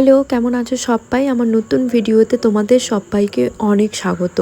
Hello, কেমন আছো সবাই? আমার নতুন ভিডিওতে তোমাদের সবাইকে অনেক স্বাগত।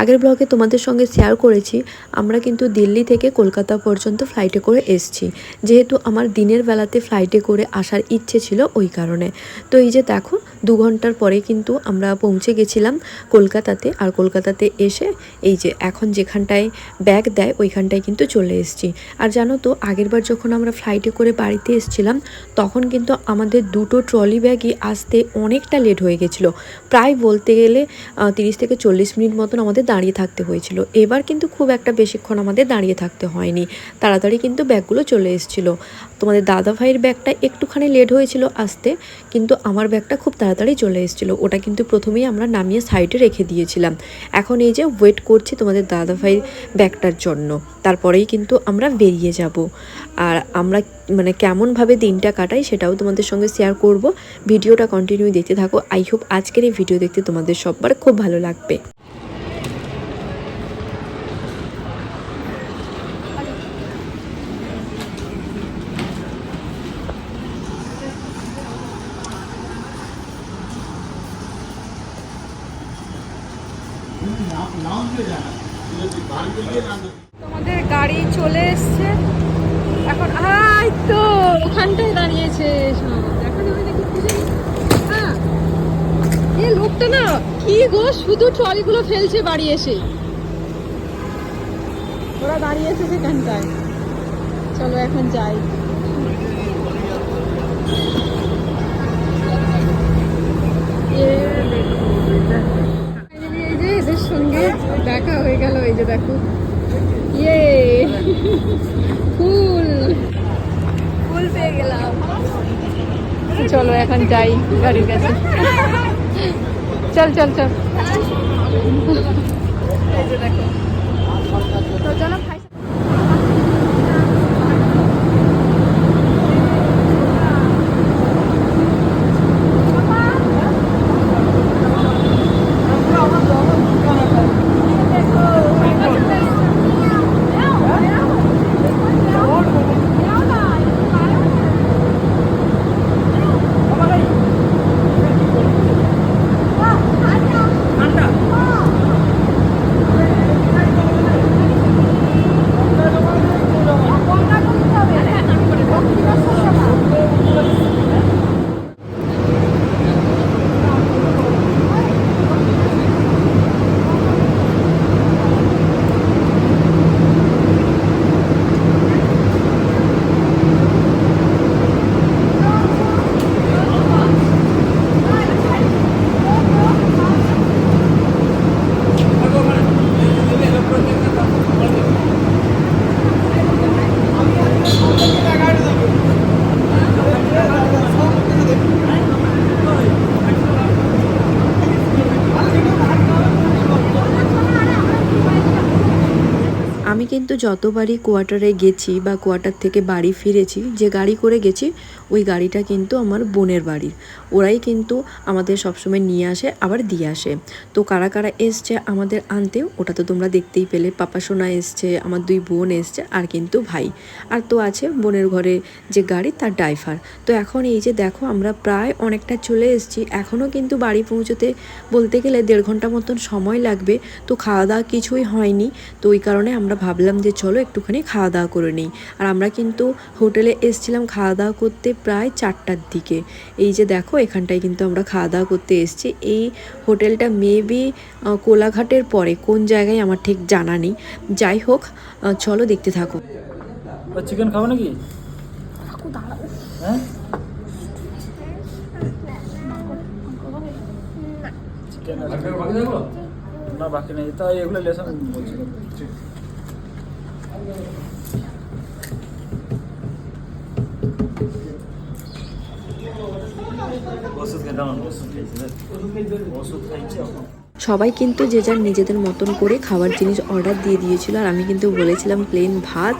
আগের ব্লগে তোমাদের সঙ্গে শেয়ার করেছি, আমরা কিন্তু দিল্লি থেকে কলকাতা পর্যন্ত ফ্লাইটে করে এসছি। যেহেতু আমার দিনের বেলাতে ফ্লাইটে করে আসার ইচ্ছে ছিল ওই কারণে। তো এই যে দেখো, দু ঘণ্টার পরে কিন্তু আমরা পৌঁছে গেছিলাম কলকাতাতে, আর কলকাতাতে এসে এই যে এখন যেখানটায় ব্যাগ দেয়, ওইখানটায় কিন্তু চলে এসেছি। আর জানো তো আগেরবার যখন আমরা ফ্লাইটে করে বাড়িতে এসেছিলাম, তখন কিন্তু আমাদের দুটো ট্রলি ব্যাগই আসতে অনেকটা লেট হয়ে গেছিল। প্রায় বলতে গেলে তিরিশ থেকে চল্লিশ মিনিট মতন আমাদের দাঁড়িয়ে থাকতে হয়েছিল। এবার কিন্তু খুব একটা বেশিক্ষণ আমাদের দাঁড়িয়ে থাকতে হয়নি। তাড়াতাড়ি কিন্তু ব্যাগগুলো চলে এসেছিল। তোমাদের দাদা ভাইয়ের ব্যাগটা একটুখানি লেট হয়েছিল আসতে, কিন্তু আমার ব্যাগটা খুব তাড়াতাড়ি চলে এসেছিল। ওটা কিন্তু প্রথমেই আমরা নামিয়ে সাইডে রেখে দিয়েছিলাম। এখন এই যে ওয়েট করছি তোমাদের দাদা ভাইয়ের ব্যাগটার জন্য। তারপরেই কিন্তু আমরা বেরিয়ে যাব। আর আমরা মানে কেমনভাবে দিনটা কাটাই সেটাও তোমাদের সঙ্গে শেয়ার করব। ভিডিওটা কন্টিনিউ দেখতে থাকো। আই হোপ আজকের এই ভিডিও দেখতে তোমাদের সববার খুব ভালো লাগবে। তোমাদের গাড়ি চলে এসছে। এখন আই তো, ওখানটায় দাঁড়িয়েছে সব। দেখো না, ওই দেখো, খুঁজে নি। হ্যাঁ। এ লোকটা না, কি গো, শুধু ট্রলিগুলো ফেলছে বাড়ি এসে। ওরা দাঁড়িয়েছে সেখানটায় চলো এখন যাই। এদের সঙ্গে দেখা হয়ে গেল, এই যে দেখো। ইয়ে ফুল। ফুল পেয়ে গেলাম। চলো এখন যাই গাড়ির কাছে। চল চল চল। তো চলো খাই। কিন্তু যতবারই কোয়ার্টারে গেছি বা কোয়ার্টার থেকে বাড়ি ফিরেছি, যে গাড়ি করে গেছি, ওই গাড়িটা কিন্তু আমার বোনের বাড়ির। ওরাই কিন্তু আমাদের সবসময় নিয়ে আসে, আবার দিয়ে আসে। তো কারা কারা এসছে আমাদের আনতে, ওটা তো তোমরা দেখতেই পেলে। পাপা সোনা এসছে, আমার দুই বোন এসছে, আর কিন্তু ভাই। আর তো আছে বোনের ঘরে যে গাড়ি, তার ড্রাইভার। তো এখন এই যে দেখো, আমরা প্রায় অনেকটা চলে এসেছি। এখনও কিন্তু বাড়ি পৌঁছতে বলতে গেলে দেড় ঘণ্টা মতন সময় লাগবে। তো খাওয়া দাওয়া কিছুই হয়নি। তো ওই কারণে আমরা ভাবলাম যে চলো একটুখানি খাওয়া দাওয়া করে নিই। আর আমরা কিন্তু হোটেলে এসছিলাম খাওয়া দাওয়া করতে প্রায় চারটার দিকে। এই যে দেখো এখানটায় কিন্তু আমরা খাওয়া দাওয়া করতে এসেছি। এই হোটেলটা মেবি কোলাঘাটের পরে কোন জায়গায় আমার ঠিক জানা নেই। যাই হোক চলো দেখতে থাকো। চিকেন খাব নাকি? হ্যাঁ? চিকেন না বাকি নেই। তাই এগুলো লেসন বলছিলাম ওষুধ খেতাম ওষুধ খাইছি ওষুধ খাইছি এখন সবাই কিন্তু যে যার নিজেদের মতন করে খাবার জিনিস অর্ডার দিয়ে দিয়েছিল আর আমি কিন্তু বলেছিলাম প্লেন ভাত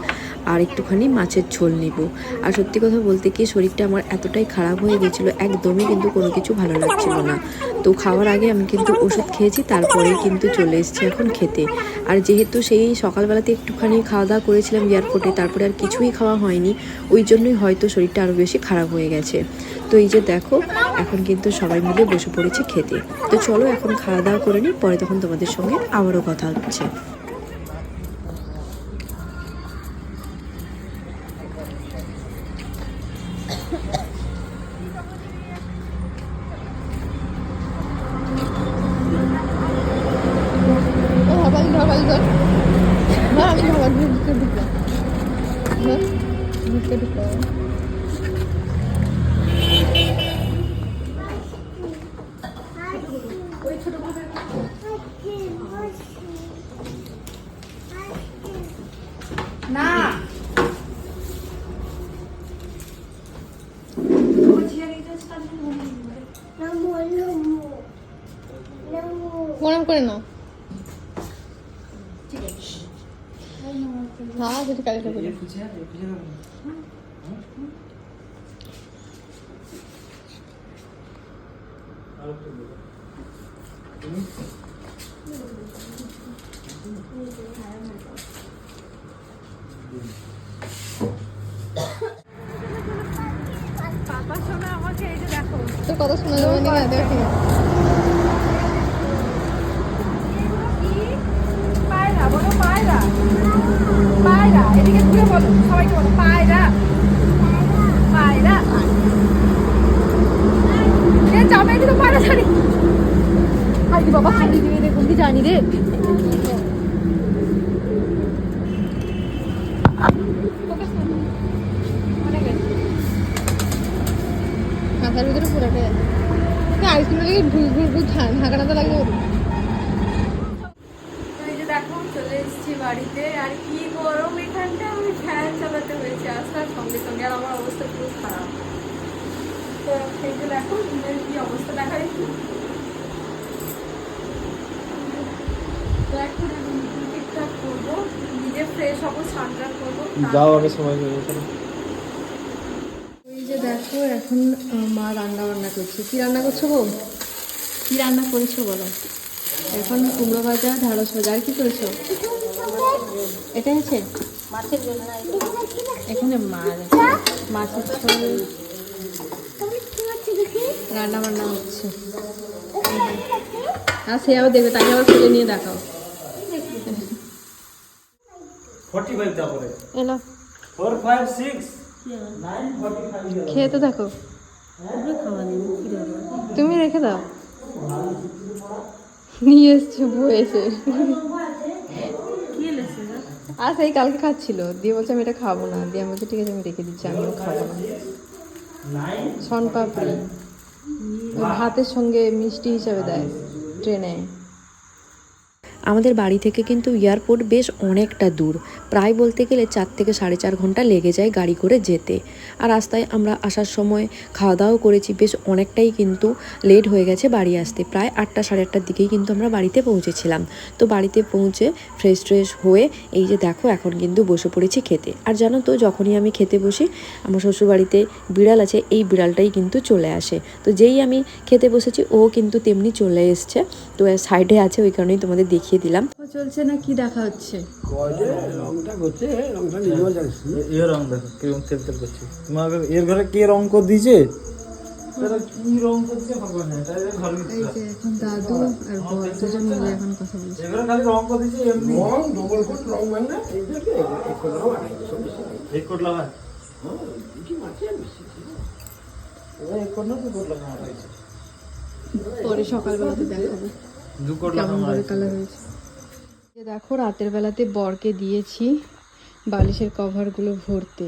আর একটুখানি মাছের ঝোল নিব। আর সত্যি কথা বলতে কি, শরীরটা আমার এতটাই খারাপ হয়ে গেছিল একদমই কিন্তু কোনো কিছু ভালো লাগছিল না। তো খাওয়ার আগে আমি কিন্তু ওষুধ খেয়েছি, তারপরেই কিন্তু চলে এসেছি এখন খেতে। আর যেহেতু সেই সকালবেলাতে একটুখানি খাওয়া দাওয়া করেছিলাম এয়ারপোর্টে, তারপরে আর কিছুই খাওয়া হয়নি, ওই জন্যই হয়তো শরীরটা আরও বেশি খারাপ হয়ে গেছে। তো এই যে দেখো, এখন কিন্তু সবাই মিলে বসে পড়েছি খেতে। তো চলো এখন খাওয়া দাওয়া করে নিই, পরে তখন তোমাদের সঙ্গে আবারও কথা হচ্ছে। হ্যাঁ যদি কালে ঠাকুর পাপা শোনা আমাকে এই যে দেখো তোর কথা শোনা যাবে না দেখি পায়রা বলো পায়রা। পায়রা, এদিকে ঘুরে বলো, সবাইকে বলো, পায়রা। পায়রা। এ যাবে কিন্তু পায়রা জানি আর কি বাবা হাঁটি দিয়ে দেখুন কি জানি রে। মাথার ভিতরে পুরাটাই আছে আইসক্রিম লাগে ঘুর ঘুর ঘুর ঢাকাটা তো লাগবে তো এই যে দেখো চলে এসেছি বাড়িতে আর কি গরম এখানটা আমি ফ্যান চালাতে হয়েছে আসার সঙ্গে সঙ্গে আর আমার অবস্থা পুরো খারাপ। তো এই যে দেখো রুমের কি অবস্থা দেখা একটু তো এখন ঠিকঠাক করব নিজে ফ্রেশ হব স্নান টান করব যাও আগে সময় এই যে দেখো এখন মা রান্না বান্না করছে। কি রান্না করছ গো কি রান্না করেছ বলো? এখন কুমড়ো ভাজা ঢাঁড়স ভাজা আর কি করেছ? এটা হচ্ছে মাছের ঝোল না এখানে মাছ মাছের ঝোল। রান্না বান্না হচ্ছে। আর সে আবার দেখবে তাকে আবার ফেলে নিয়ে দেখাও। এলো। খেয়ে তো দেখো। তুমি রেখে দাও। নিয়ে এসছে বউ এসে আর এই কালকে খাচ্ছিল। দিয়ে বলছে, আমি এটা খাব না। দিয়ে আমি বলছি, ঠিক আছে, আমি রেখে দিচ্ছি, আমিও খাব না। শন পাপড়ি ভাতের সঙ্গে মিষ্টি হিসাবে দেয়, ট্রেনে। আমাদের বাড়ি থেকে কিন্তু এয়ারপোর্ট বেশ অনেকটা দূর। প্রায় বলতে গেলে চার থেকে সাড়ে চার ঘণ্টা লেগে যায় গাড়ি করে যেতে। আর রাস্তায় আমরা আসার সময় খাওয়া দাওয়াও করেছি, বেশ অনেকটাই কিন্তু লেট হয়ে গেছে বাড়ি আসতে। প্রায় আটটা সাড়ে আটটার দিকেই কিন্তু আমরা বাড়িতে পৌঁছেছিলাম। তো বাড়িতে পৌঁছে ফ্রেশ ট্রেশ হয়ে এই যে দেখো এখন কিন্তু বসে পড়েছি খেতে। আর জানো তো যখনই আমি খেতে বসি, আমার শ্বশুরবাড়িতে বিড়াল আছে, এই বিড়ালটাই কিন্তু চলে আসে। তো যেই আমি খেতে বসেছি, ও কিন্তু তেমনি চলে এসছে। তো সাইডে আছে, ওই কারণেই তোমাদের দেখিয়ে দিলাম। চলছে না কি দেখা হচ্ছে? রংটা করছে রংটা নিজেও জানিস এর রং দেখো কীরকম তেল তেল করছে। তোমার এর ঘরে কে রং করে দিয়েছে? দাদু আর বর দুজন মিলে এখন কথা বলছে। পরে সকালবেলাতে দেখাবো। কালার হয়েছে। দেখো রাতের বেলাতে বরকে দিয়েছি বালিশের কভারগুলো ভরতে।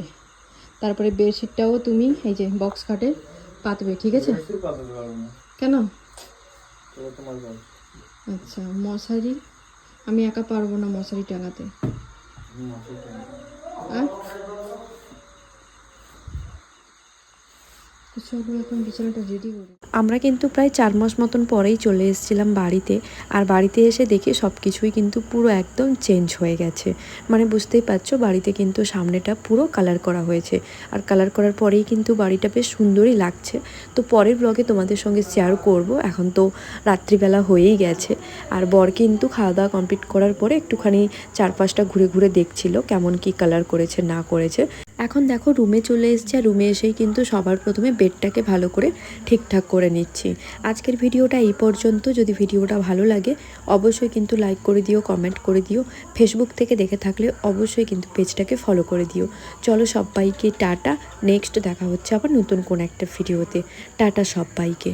তারপরে বেডশিটটাও তুমি এই যে বক্স খাটে পাতবে ঠিক আছে? কেন? আচ্ছা মশারি? আমি একা পারব না মশারি টাঙাতে আর? এখন বিছানাটা রেডি করি আমরা কিন্তু প্রায় চার মাস মতন পরেই চলে এসেছিলাম বাড়িতে। আর বাড়িতে এসে দেখি সব কিছুই কিন্তু পুরো একদম চেঞ্জ হয়ে গেছে। মানে বুঝতেই পারছ, বাড়িতে কিন্তু সামনেটা পুরো কালার করা হয়েছে। আর কালার করার পরেই কিন্তু বাড়িটা বেশ সুন্দরই লাগছে। তো পরের ব্লগে তোমাদের সঙ্গে শেয়ার করব। এখন তো রাত্রিবেলা হয়েই গেছে। আর বর কিন্তু খাওয়া দাওয়া কমপ্লিট করার পরে একটুখানি চারপাশটা ঘুরে ঘুরে দেখছিল কেমন কি কালার করেছে, না করেছে। এখন দেখো রুমে চলে এসেছি আর রুমে এসেই কিন্তু সবার প্রথমে বেডটাকে ভালো করে ঠিকঠাক করে নিচ্ছি। আজকের ভিডিওটা এই পর্যন্ত। যদি ভিডিওটা ভালো লাগে, অবশ্যই কিন্তু লাইক করে দিও কমেন্ট করে দিও। ফেসবুক থেকে দেখে থাকলে অবশ্যই কিন্তু পেজটাকে ফলো করে দিও। চলো সবাইকে টাটা। নেক্সট দেখা হচ্ছে আবার নতুন কোন একটা ভিডিওতে টাটা সবাইকে।